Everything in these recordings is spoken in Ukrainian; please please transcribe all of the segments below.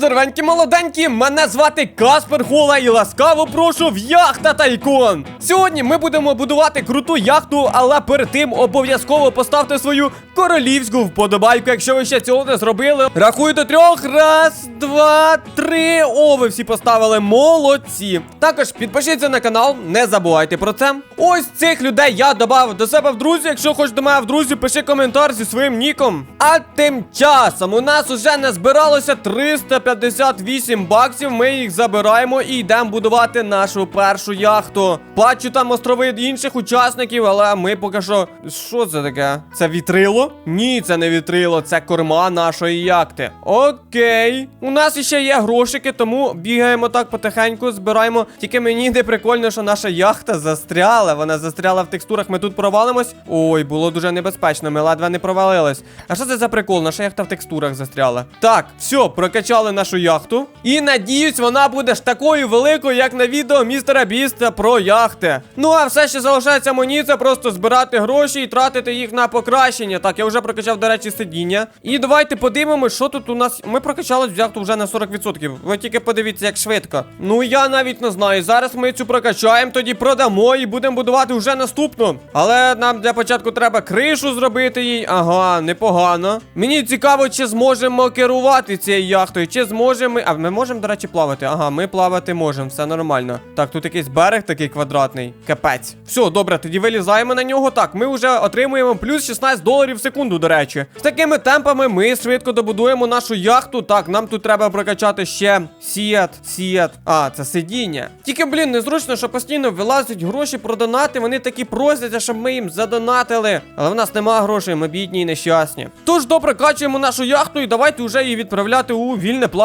здоровенькі молоденькі, мене звати Каспер Хола і ласкаво прошу в яхта Тайкон. Сьогодні ми будемо будувати круту яхту, але перед тим обов'язково поставте свою королівську вподобайку, якщо ви ще цього не зробили. Рахую до трьох. Раз, два, три. О, ви всі поставили. Молодці. Також підпишіться на канал, не забувайте про це. Ось цих людей я додав до себе в друзі. Якщо хочеш до мене в друзі, пиши коментар зі своїм ніком. А тим часом у нас уже назбиралося 350. 58 баксів. Ми їх забираємо і йдемо будувати нашу першу яхту. Бачу там острови інших учасників, але ми поки що. Що це таке? Це вітрило? Ні, це не вітрило, це корма нашої яхти. Окей. У нас ще є грошики, тому бігаємо так потихеньку, збираємо. Тільки мені не прикольно, що наша яхта застряла. Вона застряла в текстурах. Ми тут провалимось. Ой, було дуже небезпечно. Ми ледве не провалились. А що це за прикол? Наша яхта в текстурах застряла. Так, все, прокачали нашу яхту. І надіюсь, вона буде ж такою великою, як на відео містера Біста про яхти. Ну а все, що залишається мені, це просто збирати гроші і тратити їх на покращення. Так, я вже прокачав, до речі, сидіння. І давайте подивимось, що тут у нас. Ми прокачали цю яхту вже на 40%. Ви тільки подивіться, як швидко. Ну я навіть не знаю. Зараз ми цю прокачаємо, тоді продамо і будемо будувати вже наступну. Але нам для початку треба кришу зробити їй. Ага, непогано. Мені цікаво, чи зможемо керувати цією яхтою, чи зможемо. А ми можемо, до речі, плавати. Ага, ми плавати можемо, все нормально. Так, тут якийсь берег такий квадратний. Капець. Все, добре, тоді вилізаємо на нього. Так, ми вже отримуємо плюс 16 доларів в секунду, до речі. З такими темпами ми швидко добудуємо нашу яхту. Так, нам тут треба прокачати ще сіат, сіат. А, це сидіння. Тільки, блін, незручно, що постійно вилазять гроші про донати. Вони такі просяться, щоб ми їм задонатили. Але в нас нема грошей, ми бідні і нещасні. Тож допрокачуємо нашу яхту і давайте вже її відправляти у вільне плавання.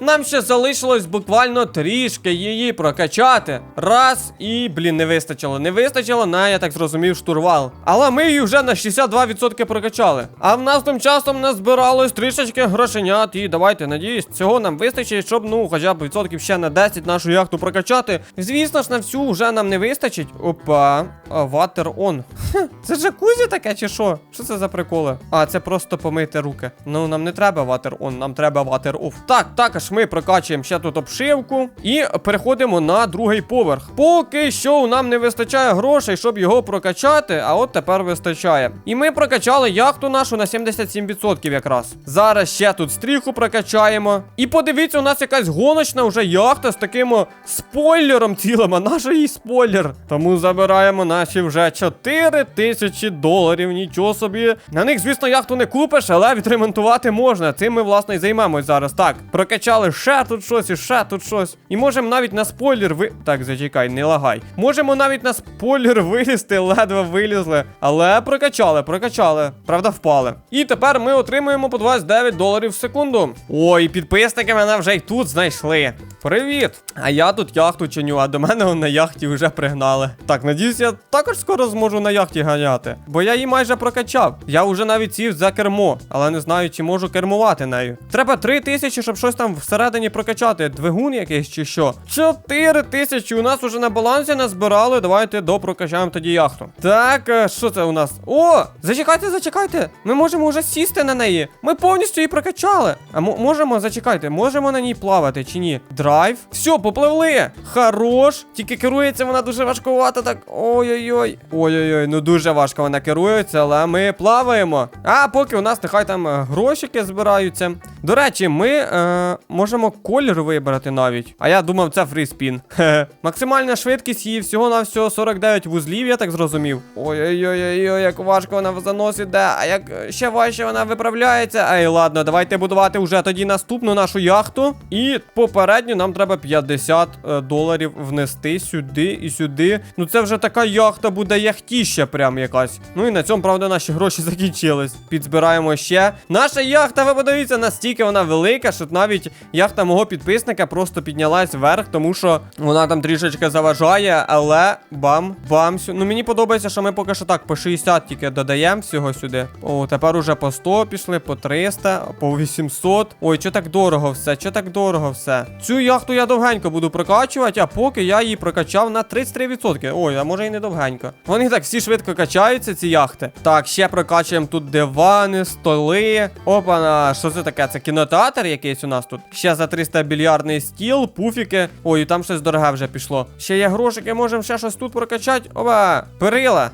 Нам ще залишилось буквально трішки її прокачати. Раз і, блін, не вистачило. Не вистачило на, я так зрозумів, штурвал. Але ми її вже на 62% прокачали. А в нас тим часом назбиралось трішечки грошенят. І давайте, надіюсь, цього нам вистачить, щоб, ну, хоча б відсотків ще на 10 нашу яхту прокачати. Звісно ж, на всю вже нам не вистачить. Опа, ватер он. Хм, це джакузі таке чи що? Що це за приколи? А, це просто помити руки. Ну, нам не треба ватер он, нам треба ватер оф. Так, також ми прокачуємо ще тут обшивку і переходимо на другий поверх. Поки що нам не вистачає грошей, щоб його прокачати, а от тепер вистачає. І ми прокачали яхту нашу на 77% якраз. Зараз ще тут стріху прокачаємо. І подивіться, у нас якась гоночна вже яхта з таким спойлером цілим, а наш їй спойлер. Тому забираємо наші вже 4 тисячі доларів. Нічого собі. На них, звісно, яхту не купиш, але відремонтувати можна. Цим ми, власне, і займемось зараз. Так, прокачали ще тут щось і ще тут щось. І можемо навіть на спойлер ви. Так, зачекай, не лагай. Можемо навіть на спойлер вилізти, ледве вилізли. Але прокачали, прокачали. Правда, впали. І тепер ми отримуємо по 29 доларів в секунду. Ой, підписники мене вже й тут знайшли. Привіт! А я тут яхту чиню, а до мене на яхті вже пригнали. Так, надіюсь, я також скоро зможу на яхті ганяти. Бо я її майже прокачав. Я вже навіть сів за кермо, але не знаю, чи можу кермувати нею. Треба 3 тисячі, щоб щось там всередині прокачати. Двигун якийсь чи що. 4 тисячі у нас уже на балансі назбирали. Давайте допрокачаємо тоді яхту. Так, е, що це у нас? О! Зачекайте, зачекайте! Ми можемо вже сісти на неї. Ми повністю її прокачали. А мо- можемо, зачекайте, можемо на ній плавати чи ні? Драйв. Все, попливли. Хорош. Тільки керується вона дуже важкувато, так. Ой-ой-ой. Ой-ой-ой, ну дуже важко вона керується, але ми плаваємо. А поки у нас нехай там е, грошики збираються. До речі, ми е, можемо колір вибрати навіть. А я думав, це фріспін. Максимальна швидкість її всього на всього 49 вузлів, я так зрозумів. Ой-ой-ой, як важко вона в занос іде, а як ще важче вона виправляється. Ай, ладно, давайте будувати вже тоді наступну нашу яхту. І попередньо нам треба 50 е, доларів внести сюди і сюди. Ну це вже така яхта буде яхтіща прям якась. Ну і на цьому, правда, наші гроші закінчились. Підзбираємо ще. Наша яхта, ви подивіться, настільки вона велика, що навіть яхта мого підписника просто піднялась вверх, тому що вона там трішечки заважає, але бам, бам. Ну мені подобається, що ми поки що так по 60 тільки додаємо всього сюди. О, тепер уже по 100 пішли, по 300, по 800. Ой, що так дорого все, що так дорого все. Цю яхту я довгенько буду прокачувати, а поки я її прокачав на 33%. Ой, а може і не довгенько. Вони так всі швидко качаються, ці яхти. Так, ще прокачуємо тут дивани, столи. Опана, що це таке? Це кінотеатр якийсь? у нас тут. Ще за 300 більярдний стіл, пуфіки. Ой, там щось дороге вже пішло. Ще є грошики, можемо ще щось тут прокачати. Оба, перила.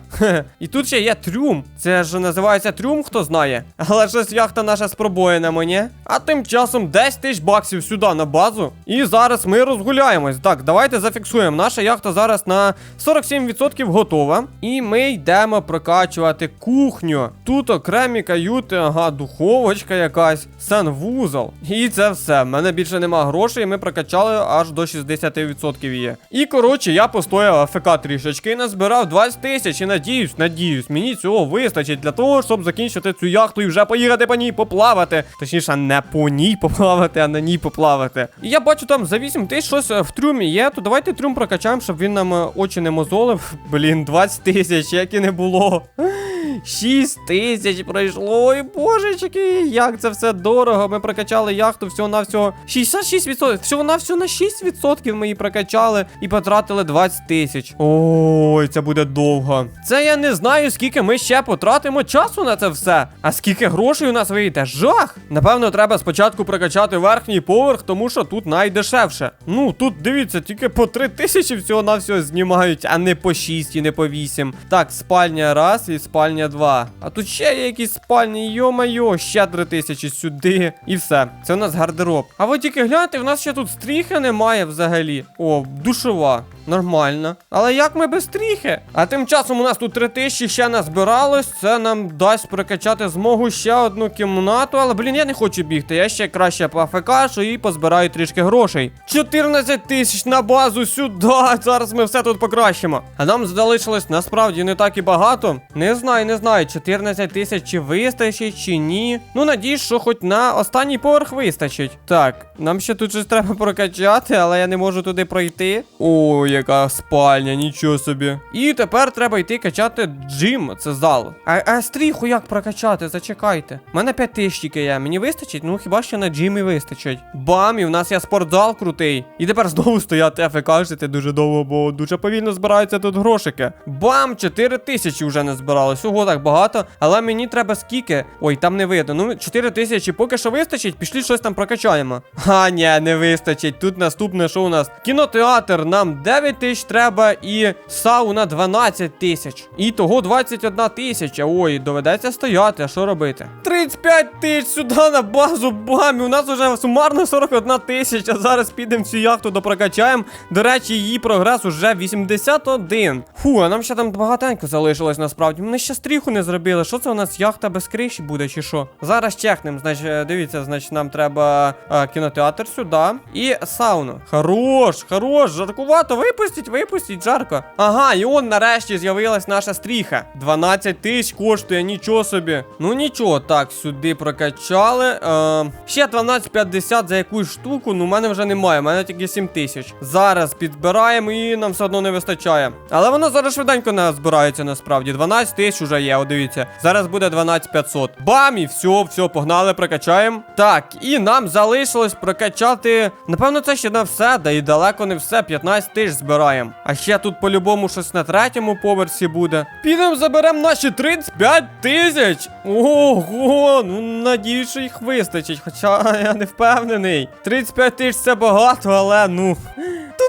І тут ще є трюм. Це ж називається трюм, хто знає. Але щось яхта наша з пробоїнами, ні? А тим часом 10 тисяч баксів сюди на базу. І зараз ми розгуляємось. Так, давайте зафіксуємо. Наша яхта зараз на 47% готова. І ми йдемо прокачувати кухню. Тут окремі каюти, ага, духовочка якась, санвузол. І це все. В мене більше нема грошей, ми прокачали аж до 60% є. І коротше, я постояв АФК трішечки назбирав 20 тисяч. І надіюсь, надіюсь, мені цього вистачить для того, щоб закінчити цю яхту і вже поїхати по ній поплавати. Точніше, не по ній поплавати, а на ній поплавати. І я бачу там за 8 тисяч щось е, в трюмі є, то давайте трюм прокачаємо, щоб він нам е, очі не мозолив. Блін, 20 тисяч, як і не було. 6 тисяч пройшло. Ой, божечки, як це все дорого. Ми прокачали яхту всього на всього 66%. Всього на всього на 6% ми її прокачали і потратили 20 тисяч. Ой, це буде довго. Це я не знаю, скільки ми ще потратимо часу на це все. А скільки грошей у нас вийде? Жах! Напевно, треба спочатку прокачати верхній поверх, тому що тут найдешевше. Ну, тут дивіться, тільки по 3 тисячі всього на всього знімають, а не по 6 і не по 8. Так, спальня раз і спальня два. А тут ще є якісь спальні, йо-майо, ще 3 тисячі сюди. І все. Це у нас гардероб. А ви тільки гляньте, в нас ще тут стріхи немає взагалі. О, душова. Нормально. Але як ми без стріхи? А тим часом у нас тут 3 тисячі ще назбиралось. Це нам дасть прокачати змогу ще одну кімнату. Але, блін, я не хочу бігти. Я ще краще поафекашу і позбираю трішки грошей. 14 тисяч на базу сюди. Зараз ми все тут покращимо. А нам залишилось насправді не так і багато. Не знаю, не знаю, 14 тисяч чи вистачить, чи ні. Ну, надіюсь, що хоч на останній поверх вистачить. Так, нам ще тут щось треба прокачати, але я не можу туди пройти. О, яка спальня, нічого собі. І тепер треба йти качати джим, це зал. А, а стріху як прокачати? Зачекайте. У мене 5 тисяч тільки є. Мені вистачить? Ну хіба що на джимі вистачить. Бам, і в нас є спортзал крутий. І тепер знову стояти АФК дуже довго, бо дуже повільно збираються тут грошики. Бам! 4 тисячі вже не збиралось. Ого, так багато. Але мені треба скільки. Ой, там не видно. Ну, 4 тисячі поки що вистачить, пішли щось там прокачаємо. А, ні, не вистачить. Тут наступне, що у нас? Кінотеатр нам 9 тисяч треба і сауна 12 тисяч. І того 21 тисяча. Ой, доведеться стояти, а що робити? 35 тисяч сюди на базу бамі. У нас вже сумарно 41 тисяча. Зараз підемо цю яхту допрокачаємо. До речі, її прогрес уже 81. Фу, а нам ще там багатенько залишилось насправді. Ми ще стріху не зробили. Що це у нас яхта без криші буде, чи що? Зараз чекнемо. Значить, е, дивіться, значить, нам треба е, кінотеатр сюди. І сауну. Хорош, хорош, жаркувато. Випустіть, випустіть, жарко. Ага, і он нарешті з'явилась наша стріха. 12 тисяч коштує, нічого собі. Ну нічого, так, сюди прокачали. Е, ще 12,50 за якусь штуку, ну в мене вже немає, в мене тільки 7 тисяч. Зараз підбираємо і нам все одно не вистачає. Але воно зараз швиденько не збирається насправді. 12 тисяч уже є, о, дивіться. Зараз буде 12500. Бам! І все, все, погнали, прокачаємо. Так, і нам залишилось прокачати. Напевно, це ще не все, да і далеко не все. 15 тисяч збираємо. А ще тут по-любому щось на третьому поверсі буде. Підемо заберемо наші 35 тисяч. Ого, ну надіюсь, що їх вистачить. Хоча я не впевнений. 35 тисяч це багато, але ну.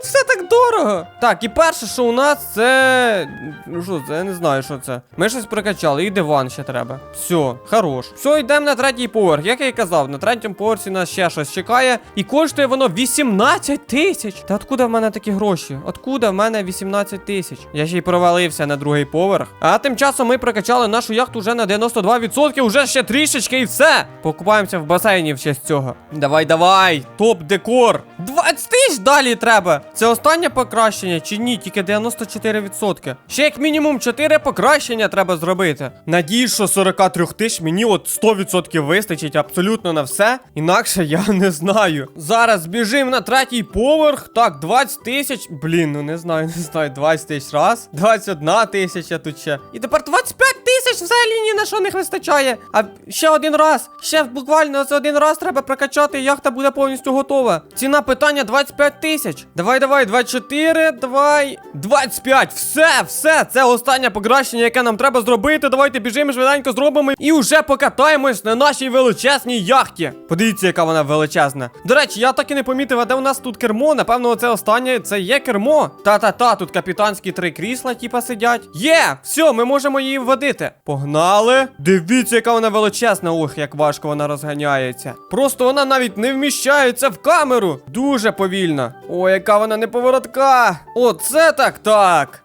Тут все так дорого. Так, і перше, що у нас, це. Ну що, це я не знаю, що це. Ми щось прокачали, і диван ще треба. Все, хорош. Все, йдемо на третій поверх. Як я і казав, на третьому поверсі нас ще щось чекає. І коштує воно 18 тисяч. Та откуда в мене такі гроші? Откуда в мене 18 тисяч? Я ще й провалився на другий поверх. А тим часом ми прокачали нашу яхту вже на 92%, уже ще трішечки і все. Покупаємося в басейні в честь цього. Давай, давай, топ декор. 20 тисяч далі треба. Це останнє покращення чи ні? Тільки 94%. Ще як мінімум 4 покращення треба зробити. Надіюсь, що 43 тисяч мені от 100% вистачить абсолютно на все. Інакше я не знаю. Зараз біжимо на третій поверх. Так, 20 тисяч. Блін, ну не знаю, не знаю. 20 тисяч раз. 21 тисяча тут ще. І тепер 25 тисяч взагалі ні на що не вистачає. А ще один раз. Ще буквально за один раз треба прокачати, яхта буде повністю готова. Ціна питань остання 25 тисяч. Давай, давай, 24, давай. 25. Все, все. Це останнє покращення, яке нам треба зробити. Давайте біжимо швиденько зробимо і вже покатаємось на нашій величезній яхті. Подивіться, яка вона величезна. До речі, я так і не помітив, а де у нас тут кермо. Напевно, це останнє це є кермо. Та-та-та, тут капітанські три крісла, типа сидять. Є! Все, ми можемо її вводити. Погнали. Дивіться, яка вона величезна. Ох, як важко вона розганяється. Просто вона навіть не вміщається в камеру. Дуже повільна. О, яка вона неповоротка. О, це так так.